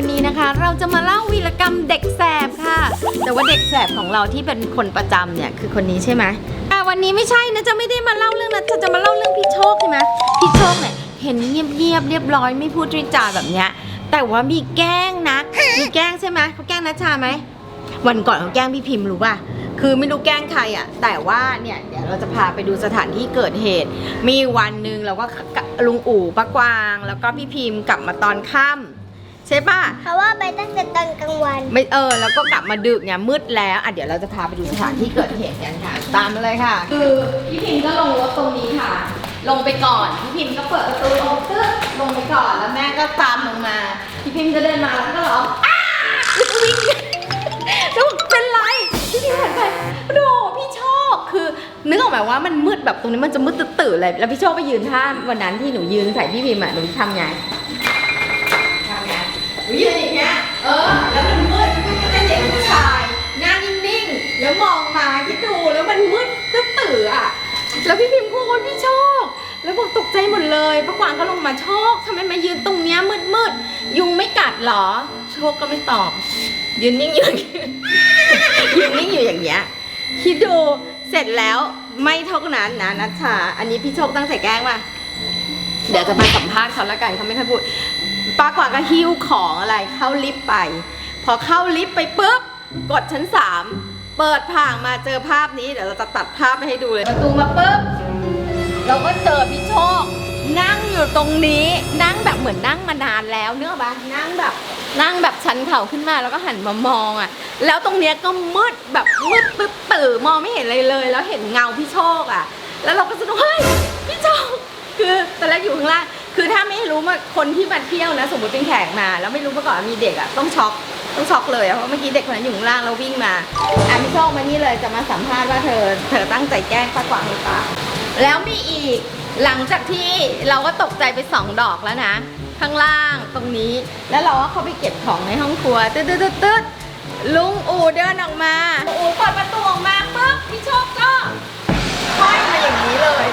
วันนี้นะคะ เราจะมาเล่าวีรกรรมเด็กแสบค่ะ แต่ว่าเด็กแสบของเราที่เป็นคนประจำเนี่ยคือคนนี้ใช่ไหมอ่วันนี้ไม่ใช่นะจะไม่ได้มาเล่าเรื่องนั้นจะจะมาเล่าเรื่องพี่โชคใช่ไหมพี่โชคเนี่ยเห็นเงียบๆเรียบร้อยไม่พูดริจาแบบเนี้ยแต่ว่ามีแกล้งนะ มีแกล้งใช่ไหมเขาแกล้งนัชชาไหมวันก่อนเขาแกล้งพี่พิมพ์รู้ป่ะคือไม่รู้แกล้งใครอะ แต่ว่าเนี่ยเดี๋ยวเราจะพาไปดูสถานที่เกิดเหตุ มีวันหนึ่งเราก็ลุงอู่ป้ากวาง แล้วก็พี่พิมพ์กลับมาตอนค่ำ ใช่ป่ะ เพราะว่าไปตั้งแต่ตอนกลางวันไม่เออ แล้วก็กลับมาดึกเนี่ยมืดแล้วอะเดี๋ยวเราจะพาไปดูสถานที่เกิดเหตุกันค่ะ ตามมาเลยค่ะ คือพี่พิมพ์ก็ลงรถตรงนี้ค่ะ ลงไปก่อนพี่พิมพ์ก็เปิดประตูลงตึ๊ดลงไปก่อนแล้วแม่ก็ตามลงมาพี่พิมพ์ก็เดินมาแล้วก็ร้องอ้าวิ่งแล้วบอกเป็นไรพี่พิมพ์หันไปโดพี่โชคคือนึกออกไหมว่ามันมืดแบบตรงนี้มันจะมืดตื่นๆเลยแล้วพี่โชคไปยืนท่าวันนั้นที่หนูยืนใส่พี่พิมพ์อะหนูทำไงทำไง หนูยืนอย่างเงี้ย เออ แล้วมันมืดก็เป็นเด็กผู้ชาย หน้านิ่งๆ แล้วมองมาคิดดู แล้วมันมืดก็ตื่นอะ แล้วพี่พิมพ์พูดพี่โชค แล้วบอกตกใจหมดเลยป้ากวางก็ลงมาโชคทำไมมายืนตรงเนี้ยมืดๆยุงไม่กัดเหรอ โชคก็ไม่ตอบ ยืนนิ่งอยู่ ยืนนิ่งอยู่อย่างเงี้ย คิดดู เสร็จแล้วไม่เท่านั้นนะนัชชา อันนี้พี่โชคตั้งใจแกล้งมาเดี๋ยวจะมาสัมภาษณ์เขาแล้วกันเขาไม่ค่อยพูด ป้ากวางก็หิ้วของอะไรเข้าลิฟต์ไป พอเข้าลิฟต์ไปปุ๊บกดชั้นสามเปิดผ่างมาเจอภาพนี้เดี๋ยวเราจะตัดภาพไปให้ดูเลยประตูมาปุ๊บเราก็เจอพี่โชคนั่งอยู่ตรงนี้นั่งแบบเหมือนนั่งมานานแล้วเนื้อปะนั่งแบบนั่งแบบชันเข่าขึ้นมาแล้วก็หันมามองอะ แล้วตรงเนี้ยก็มืดแบบมืดปึ๊บตื่อมองไม่เห็นอะไรเลย แล้วเห็นเงาพี่โชคอะ แล้วเราก็สะดุ้งเฮ้ยพี่โชคคือตอนแรกอยู่ข้างล่าง คือถ้าไม่รู้มาคนที่มาเที่ยวนะ สมมติเป็นแขกมา แล้วไม่รู้มาก่อนมีเด็กอะต้องช็อกต้องช็อกเลยอะเพราะเมื่อกี้เด็กคนนั้นอยู่ข้างล่างแล้ววิ่งมาอะพี่โชคมานี่เลยจะมาสัมภาษณ์ว่าเธอ เธอตั้งใจแกล้งป้ากวางหรือเปล่าแล้วมีอีกหลังจากที่เราก็ตกใจไปสองดอกแล้วนะ ข้างล่างตรงนี้ แล้วเราก็เข้าไปเก็บของในห้องครัวตึ๊ดตึ๊ดตึ๊ดตึ๊ดลุงอูเดินออกมาอูเปิดประตูออกมาปุ๊บพี่โชคก็ห้อยมาอย่างนี้เลย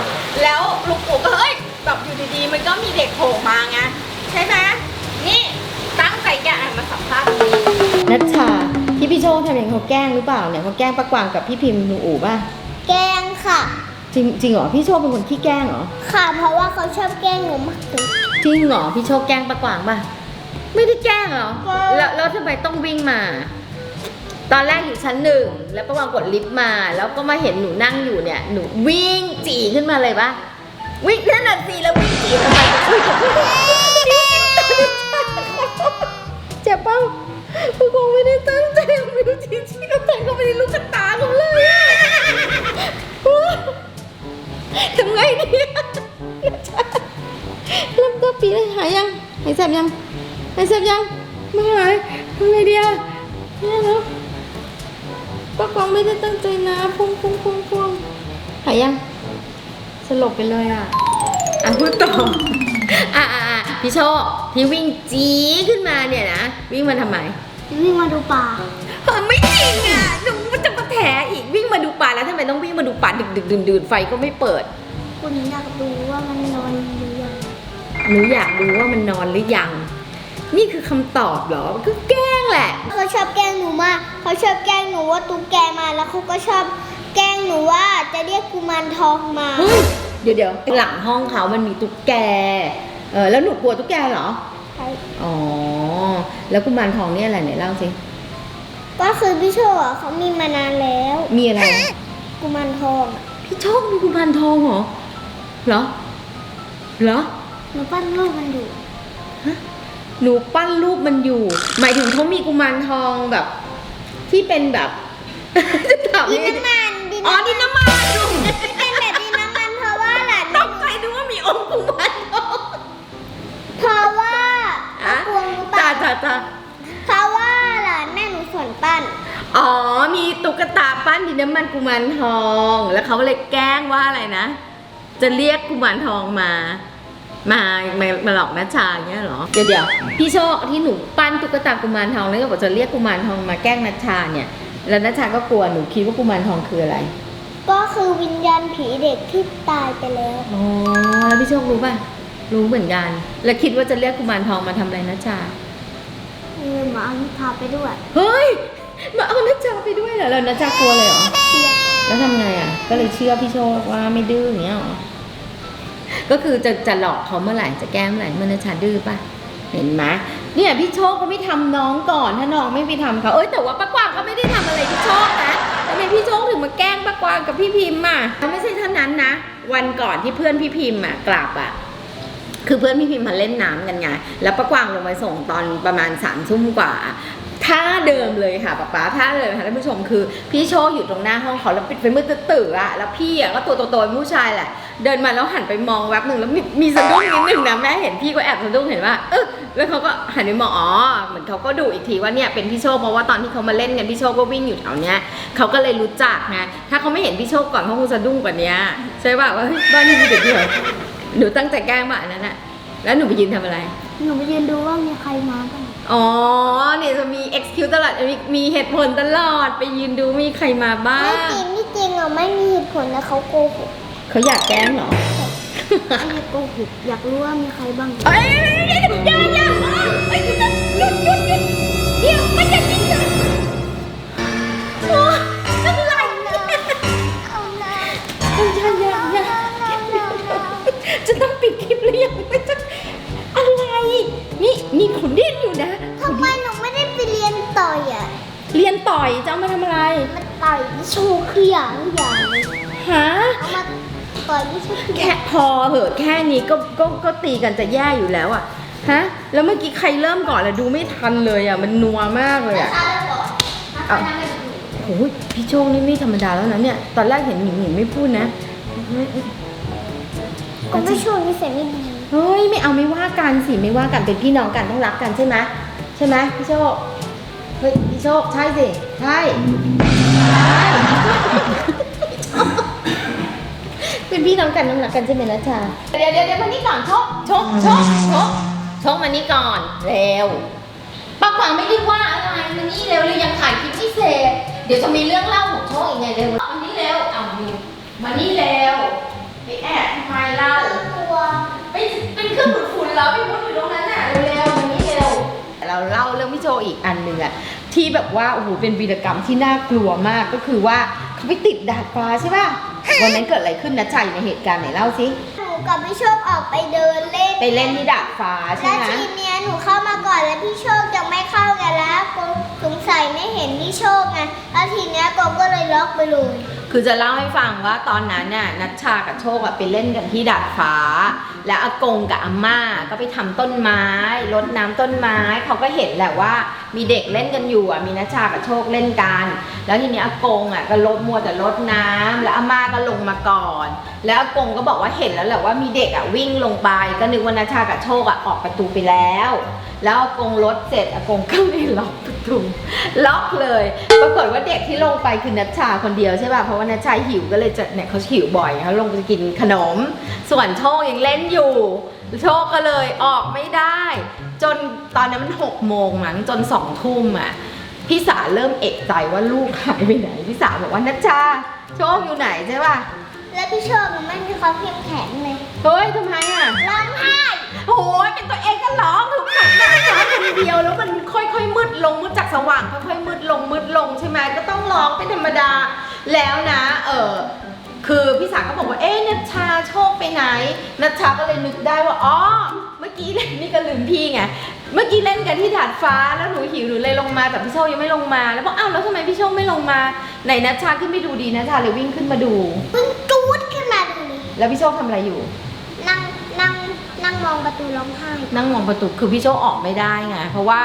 แล้วลุงปู่ก็เฮ้ย แบบอยู่ดีๆ มันก็มีเด็กโผล่มาไงใช่ไหมนี่ตั้งใจแกะมาสัมภาษณ์นี้นัชชาที่พี่โชคทำอย่างเขาแกล้งหรือเปล่าเนี่ยเขาแกล้งป้ากวางกับพี่พิมพ์ลุงอู่ป่ะแกล้งค่ะ จริงจริงเหรอพี่โชคเป็นคนขี้แกล้งเหรอค่ะ เพราะว่าเขาชอบแกล้งหนูมากเลย จริงเหรอพี่โชคแกล้งป้ากวางป่ะไม่ได้แกล้งเหรอแกล้ง แล้วแล้วทำไมต้องวิ่งมา ตอนแรกอยู่ชั้นหนึ่งแล้วป้ากวางกดลิฟต์มา แล้วก็มาเห็นหนูนั่งอยู่เนี่ยหนูวิ่งจีขึ้นมาเลยปะ วิ่งนั่นน่ะสิแล้ววิ่งจีทำไมเจ็บเปล่าป้ากวางไม่ได้ตั้งใจไม่รู้จริงๆก็แต่ก็ไม่ได้ลูกกระตาเขาเลยทำไงเนี่ยเริ่มต้นปีเลยหายยังหายเจ็บยังหายเจ็บยังไม่หายทำไงดีอะเนี่ยแล้วป้ากวางไม่ได้ตั้งใจนะพุ่งพุ่งพุ่งพุ่งหายยัง สลบไปเลยอะ อะพูดต่อ อะอะอะพี่โชคที่วิ่งจี๊ขึ้นมาเนี่ยนะ วิ่งมาทำไมวิ่งมาดูป่าเออไม่จริงอะหนูมันจะมาแถอีกวิ่งมาดูป่าแล้วทำไมต้องวิ่งมาดูป่าดึกดึกดื่นดื่นไฟก็ไม่เปิด คุณอยากดูว่ามันนอนหรือยังหนูอยากดูว่ามันนอนหรือยัง นี่คือคำตอบเหรอก็แกล้งแหละ เขาชอบแกล้งหนูมาก เขาชอบแกล้งหนูว่าตุ๊กแกมาแล้วเขาก็ชอบแกล้ง หนูว่าจะเรียกกุมารทองมาเฮ้ยเดี๋ยวเดี๋ยวหลังห้องเขามันมีตุ๊กแก เออแล้วหนูกลัวตุ๊กแกเหรอ ใช่อ๋อ แล้วกุมารทองเนี่ยอะไรไหนเล่าสิก็คือพี่โชว์อะเขามีมานานแล้ว มีอะไร กุมารทองอะพี่โชคมีกุมารทองเหรอ เหรอ เหรอ หนูปั้นรูปมันอยู่หนูปั้นรูปมันอยู่ หมายถึงเขามีกุมารทองแบบ ที่เป็นแบบ จะถามดินยังไง น้ำมันดิน อ๋อน้ำมันดินน้ำมันดูเป็นแบบดินน้ำมันเพราะว่าหลานตกใจดูว่ามีองค์กุมารทองเพราะว่าอะกวงรู้จ้าป่ะจ้าจ้าเพราะว่าหลานแม่หนูสอนปั้น อ๋อ มีตุ๊กตาปั้นดินน้ำมันกุมารทอง แล้วเขาเลยแกล้งว่าอะไรนะ จะเรียกกุมารทองมามามามาหลอกนัชชาอย่างเงี้ยเหรอ เดี๋ยวเดี๋ยวพี่โชคที่หนูปั้นตุ๊กตากุมารทองแล้วก็บอกจะเรียกกุมารทองมาแกล้งนัชชาเนี่ย แล้วนัชชาก็กลัวหนูคิดว่ากุมารทองคืออะไรก็คือวิญญาณผีเด็กที่ตายไปแล้ว อ๋อแล้วพี่โชครู้ป่ะรู้เหมือนกัน แล้วคิดว่าจะเรียกกุมารทองมาทำอะไรนัชชาหเออหมาเอานิทาไปด้วยเฮ้ยมาเอานัจจาไปด้วยเหรอแล้วนัจจากลัวเลยเหรอแล้วทำไงอะ ก็เลยเชื่อพี่โชคว่าไม่ดื้ออย่างเงี้ยเหรอก็คือจะจะหลอกเขาเมื่อไหร่จะแกล้งเมื่อไหร่เมื่อนัชชาดื้อป่ะเห็นไหม เนี่ยพี่โชคก็ไม่ทำน้องก่อนถ้าน้องไม่ไปทำเขาเอ้ยแต่ว่าป้ากวางก็ไม่ได้ทำอะไรพี่โชคนะทำไมพี่โชคถึงมาแกล้งป้ากวางกับพี่พิมพ์อะไม่ใช่เท่านั้นนะ วันก่อนที่เพื่อนพี่พิมพ์อะกลับอะคือเพื่อนพี่พิมพ์มาเล่นน้ำกันไง แล้วป้ากวางลงไปส่งตอนประมาณสามทุ่มกว่า ท่าเดิมเลยค่ะป๊าป๊าท่าเดิมค่ะท่านผู้ชมคือ พี่โชคอยู่ตรงหน้าห้องเขาแล้วปิดไฟมืดตื่ออะแล้วพี่อะก็ตัวโตๆผู้ชายแหละ เดินมาแล้วหันไปมองแวบหนึ่งแล้วมีมีสะดุ้งนิดหนึ่งนะแม่เห็นพี่ก็แอบสะดุ้งเห็นว่าเออแล้วเขาก็หันไปมองอ๋อเหมือนเขาก็ดูอีกทีว่าเนี่ยเป็นพี่โชคเพราะว่าตอนที่เขามาเล่นกันพี่โชคก็วิ่งอยู่แถวเนี้ยเขาก็เลยรู้จักไงถ้าเขาไม่เห็นพี่โชคก่อนเขาคงสะดุ้งกว่านี้ใช่ป่ะว่าเฮ้ยบ้านนี้มีเด็กด้วยหรอหนูตั้งใจแกล้งมาอันนั้นอะแล้วหนูไปยืนทำอะไร หนูไปยืนดูว่ามีใครมาบ้าง อ๋อเนี่ยจะมี excuse ตลอดมีมีเหตุผลตลอด ไปยืนดูมีใครมาบ้าไม่ง จริงไม่จริงอะไม่มีเหตุผลนะเขาโกหกเขาอยากแกล้งเหรอ ไม่ได้โกหกอยากรู้ว่ามีใครบ้างเอ้ยอย่าอย่าเอ้ยหยุดหยุดหยุดหยุดเดี๋ยวไม่อยากกินกันโอ้ยอะไรเนี่ยเอานะ อย่าอย่าอย่าจะต้องปิดคลิปหรือยังไม่จะอะไร นี่นี่ขุนดิ้นอยู่นะทำไมหนูไม่ได้ไปเรียนต่อยอะ เรียนต่อยจะเอามาทำอะไร มันต่อยที่โชว์คืออย่างอย่างเลยฮะเอามาต่อยที่โชว์คือแค่พอเหอะแค่นี้ก็ก็ก็ตีกันจะแย่อยู่แล้วอะฮะแล้วเมื่อกี้ใครเริ่มก่อนละดูไม่ทันเลยอะมันนัวมากเลยอะเอาโอ้ยพี่โชคนี่ไม่ธรรมดาแล้วนะเนี่ยตอนแรกเห็นหนิงหนิงไม่พูดนะก็ไม่ช่วงนี้เสียไม่ดีเฮ้ยไม่เอาไม่ว่ากันสิไม่ว่ากันเป็นพี่น้องกันต้องรักกันใช่ไหมใช่ไหมพี่โชคเฮ้ยพี่โชคใช่สิใช่เป็นพี่น้องกันต้องรักกันใช่ไหมนะชาเดี๋ยวเดี๋ยวเดี๋ยวมานี่ก่อนโชคโชคโชคโชคโชคมานี่ก่อนเร็วป้าขวางไม่ได้ว่าอะไรมานี่เร็วเลยยังถ่ายคลิปไม่เสร็จเดี๋ยวจะมีเรื่องเล่าของโชคอีกไงเร็วมานี่เร็วเอาดูมานี่เร็วไปแอบทำไมเล่าตัวไปเป็ นเครื่องดูดฝุ่นแล้วไปมุดอยู่ตรงนั้นน่ะเร็วๆวันนี้เร็วเราเล่าเรื่องพี่โจอีกอันหนึ่งอะที่แบบว่าโอ้โหเป็นวีรกรรมที่น่ากลัวมากก็คือว่าเขาไปติดดาดฟ้าใช่ป่ะวันนั้นเกิดอะไรขึ้นนะชายอยู่ในเหตุการณ์ไหนเล่าสิหนูกับพี่โชคออกไปเดินเล่น ไปเล่นที่ดาดฟ้าใช่แล้วไหมทีเนี้ยหนูเข้ามาก่อนแล้วพี่โชคยังไม่เข้าไงแล้วโกสงสัยไม่เห็นพี่โชคไงแล้วทีเนี้ยโกก็เลยล็อกไปเลย คือจะเล่าให้ฟังว่าตอนนั้นน่ะนัชชากับโชคอะไปเล่นกันที่ดาดฟ้า แล้วอากงกับอาม่าก็ไปทำต้นไม้รดน้ำต้นไม้เขาก็เห็นแหละว่ามีเด็กเล่นกันอยู่อะมีนัชชากับโชคเล่นกัน แล้วทีนี้อากงอะก็ลดมัวแต่รดน้ำแล้วอาม่าก็ลงมาก่อน แล้วอากงก็บอกว่าเห็นแล้วแหละว่ามีเด็กอะวิ่งลงไปก็นึกว่านัชชากับโชคอะออกประตูไปแล้ว แล้วอากงรถเสร็จอากงก็ไม่ล็อกประตูล็อกเลยปรากฏว่าเด็กที่ลงไปคือนัชชาคนเดียวใช่ป่ะเพราะว่านัชชาหิวก็เลยจะเนี่ยเขาหิวบ่อยเขาลงไปกินขนม ส่วนโชคยังเล่นอยู่ โชคก็เลยออกไม่ได้ จนตอนนั้นมันหกโมงมั้งจนสองทุ่มอะพี่สาเริ่มเอกใจว่าลูกหายไปไหนพี่สาบอกว่านัชชาโชคอยู่ไหนใช่ป่ะแล้วพี่โชคมันไม่มีความเข้มแข็งเลยเฮ้ยทำไมอะร้องไห้โอ้ยเป็นตัวเองก็ร้องถูกขังหน้าจอคนเดียวแล้วมันค่อยๆมืดลงมืดจากสว่างค่อยๆมืดลงมืดลงใช่ไหมก็ต้องร้องเป็นธรรมดาแล้วนะ เออคือพี่สาวก็บอกว่าเอ๊ะนัชชาโชคไปไหนนัชชาก็เลยนึกได้ว่าอ๋อเมื่อกี้เล่นนี่ก็ลืมพี่ไงเมื่อกี้เล่นกันที่ดาดฟ้าแล้วหนูหิวหนูเลยลงมาแต่พี่โชคยังไม่ลงมา แล้วบอกอ้าวแล้วทำไมพี่โชคไม่ลงมาไหนนัชชาขึ้นไปดูดีนัชชาเลยวิ่งขึ้นมาดู เพิ่งจูดขึ้นมาดูเลยแล้วพี่โชคทำอะไรอยู่นั่งนั่งนั่ง มองประตูร้องไห้นั่งมองประตูคือพี่โชคออกไม่ได้ไงเพราะว่า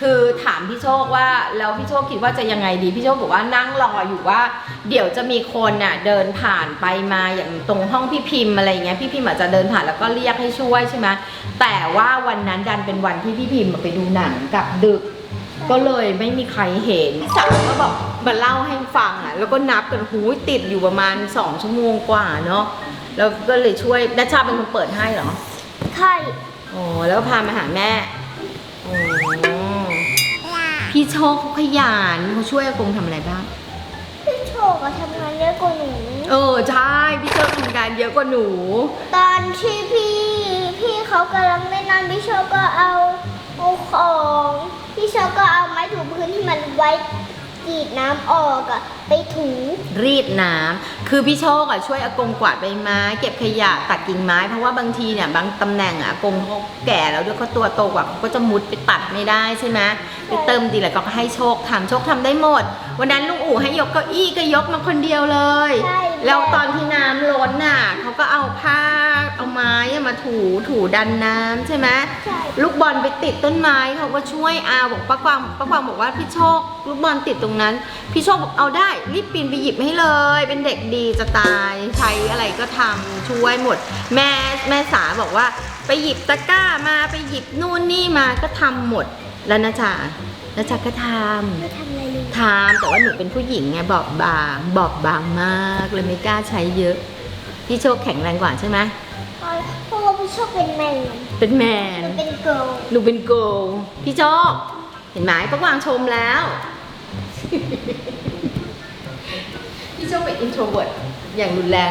คือถามพี่โชคว่าแล้วพี่โชคคิดว่าจะยังไงดีพี่โชคบอกว่านั่งรออยู่ว่า เดี๋ยวจะมีคนน่ะเดินผ่านไปมาอย่างตรงห้องพี่พิมพ์อะไรเงี้ยพี่พิมพ์อาจจะเดินผ่านแล้วก็เรียกให้ช่วยใช่ไหมแต่ว่าวันนั้นดันเป็นวันที่พี่พิมพ์ไปดูหนังกลับดึก ก็เลยไม่มีใครเห็นพี่สาวก็บอกมาเล่าให้ฟังอะแล้วก็นับกันหูติดอยู่ประมาณสองชั่วโมงกว่าเนาะแล้วก็เลยช่วยนัชชาเป็นคนเปิดให้เหรอ ใช่อ๋อแล้วพามาหาแม่อ๋อพี่โชคเขาขยันเขาช่วยอากงทำอะไรบ้าง พี่โชคอะทำงานเยอะกว่าหนู เออใช่พี่โชคทำงานเยอะกว่าหนูตอนที่พี่ พี่เขากำลังเล่นน้ำพี่โชคก็เอาเอาของ พี่โชคไว้ กรีดน้ำออกอะไปถูรีดน้ำคือพี่โชคอะช่วยอากงกวาดใบไม้ เก็บขยะตัดกิ่งไม้เพราะว่าบางทีเนี่ยบางตำแหน่งอะอากงเขาแก่แล้วด้วยเขาตัวโตกว่าเขาก็จะมุดไปตัดไม่ได้ใช่ไหมไปเติมดีแหละก็ให้โชคทำโชคทำได้หมด วันนั้นลุงอู๋ให้ยกเก้าอี้ก็ยกมาคนเดียวเลย ใช่แล้วตอนที่น้ำล้นน่ะเขาก็เอาผ้า เอาไม้อะมาถูถูดันน้ำใช่ไหมใช่ ลูกบอลไปติดต้นไม้เขาก็ช่วยอาบอกป้ากวางป้ากวางบอกว่าพี่โชค ลูกบอลติดตรงนั้น พี่โชคบอกเอาได้รีบปีนไปหยิบให้เลย เป็นเด็กดีจะตายใช้อะไรก็ทำช่วยหมด แม่แม่สาบอกว่า ไปหยิบตะกร้ามาไปหยิบนู่นนี่มาก็ทำหมดแล้วนะจ๊ะนะจ๊ะก็ทำ ไม่ทำอะไรเลยทำแต่ว่าหนูเป็นผู้หญิงไงบอบบาง บอบบางมากเลยไม่กล้าใช้เยอะ พี่โชคแข็งแรงกว่าใช่ไหม เพราะว่าพี่โชคเป็นแมนเป็นแมน มันเป็นเกิร์ลหนูเป็นโกลพี่โชคเห็นไหมป้ากวางชมแล้ว พี่โชคเป็น introvert อย่างรุนแรง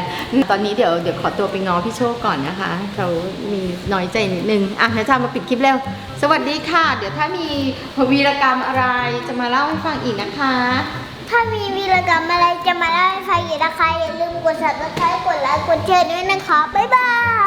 ตอนนี้เดี๋ยวเดี๋ยวขอตัวไปงอพี่โชคก่อนนะคะ เขามีน้อยใจนิดนึง อะนะจ๊ะมาปิดคลิปเร็ว สวัสดีค่ะ เดี๋ยวถ้ามีวีรกรรมอะไรจะมาเล่าให้ฟังอีกนะคะ ถ้ามีวีรกรรมอะไรจะมาเล่าให้ฟังอีกนะคะอย่าลืมกด subscribe กดไลค์กดแชร์ด้วยนะคะ บ๊ายบาย